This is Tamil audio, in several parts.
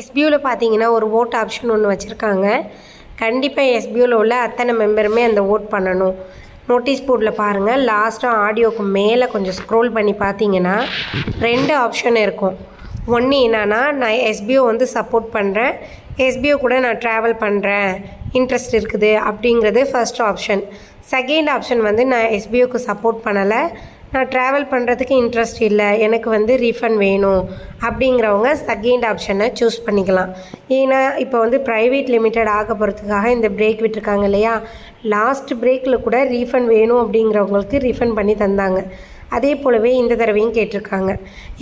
எஸ்பியூவில் பார்த்தீங்கன்னா ஒரு ஓட் ஆப்ஷன் ஒன்று வச்சுருக்காங்க. கண்டிப்பாக எஸ்பியூவில் உள்ள அத்தனை மெம்பருமே அந்த ஓட் பண்ணணும். நோட்டீஸ் போர்டில் பாருங்கள் லாஸ்ட்டாக ஆடியோக்கு மேலே கொஞ்சம் ஸ்க்ரோல் பண்ணி பார்த்தீங்கன்னா ரெண்டு ஆப்ஷன் இருக்கும். ஒன்று என்னன்னா நான் எஸ்பிஓ வந்து சப்போர்ட் பண்ணுறேன் எஸ்பிஓ கூட நான் ட்ராவல் பண்ணுறேன் இன்ட்ரெஸ்ட் இருக்குது அப்படிங்கிறது ஃபர்ஸ்ட் ஆப்ஷன் செகண்ட் ஆப்ஷன் வந்து நான் எஸ்பிஓக்கு சப்போர்ட் பண்ணலை. நான் ட்ராவல் பண்ணுறதுக்கு இன்ட்ரெஸ்ட் இல்லை. எனக்கு வந்து ரீஃபண்ட் வேணும் அப்படிங்கிறவங்க செகண்ட் ஆப்ஷனை சூஸ் பண்ணிக்கலாம். ஏன்னா இப்போ வந்து ப்ரைவேட் லிமிட்டட் ஆக போகிறதுக்காக இந்த பிரேக் விட்டுருக்காங்க இல்லையா? லாஸ்ட் பிரேக்கில் கூட ரீஃபண்ட் வேணும் அப்படிங்கிறவங்களுக்கு ரீஃபண்ட் பண்ணி தந்தாங்க. அதே போலவே இந்த தடவையும் கேட்டிருக்காங்க.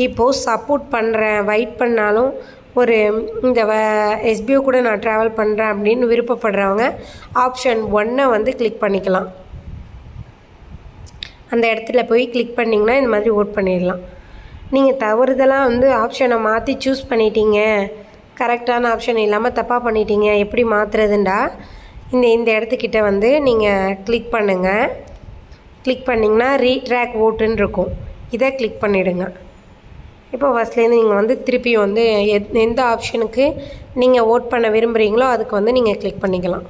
இப்போது சப்போர்ட் பண்ணுறேன் வெயிட் பண்ணாலும் ஒரு இந்த வ எஸ்பிஓ கூட நான் ட்ராவல் பண்ணுறேன் அப்படின்னு விருப்பப்படுறவங்க ஆப்ஷன் ஒன்னை வந்து கிளிக் பண்ணிக்கலாம். அந்த இடத்துல போய் கிளிக் பண்ணிங்கன்னா இந்த மாதிரி ஓட் பண்ணிடலாம். நீங்கள் தவறுதலாக வந்து ஆப்ஷனை மாற்றி சூஸ் பண்ணிட்டீங்க. கரெக்டான ஆப்ஷன் இல்லாமல் தப்பாக பண்ணிட்டீங்க. எப்படி மாற்றுறதுண்டா இந்த இந்த இடத்துக்கிட்ட வந்து நீங்கள் கிளிக் பண்ணுங்கள் கிளிக் பண்ணிங்கன்னா ரீட்ராக் ஓட்டுன்னு இருக்கும். இதை கிளிக் பண்ணிவிடுங்க இப்போ ஃபஸ்ட்லேருந்து நீங்கள் வந்து திருப்பி வந்து எந்த ஆப்ஷனுக்கு நீங்கள் ஓட் பண்ண விரும்புகிறீங்களோ அதுக்கு வந்து நீங்கள் கிளிக் பண்ணிக்கலாம்.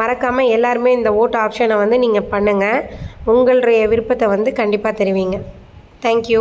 மறக்காமல் எல்லாருமே இந்த ஓட்டு ஆப்ஷனை வந்து நீங்கள் பண்ணுங்கள் உங்களுடைய விருப்பத்தை வந்து கண்டிப்பாக தெரிவிங்க. தேங்க்யூ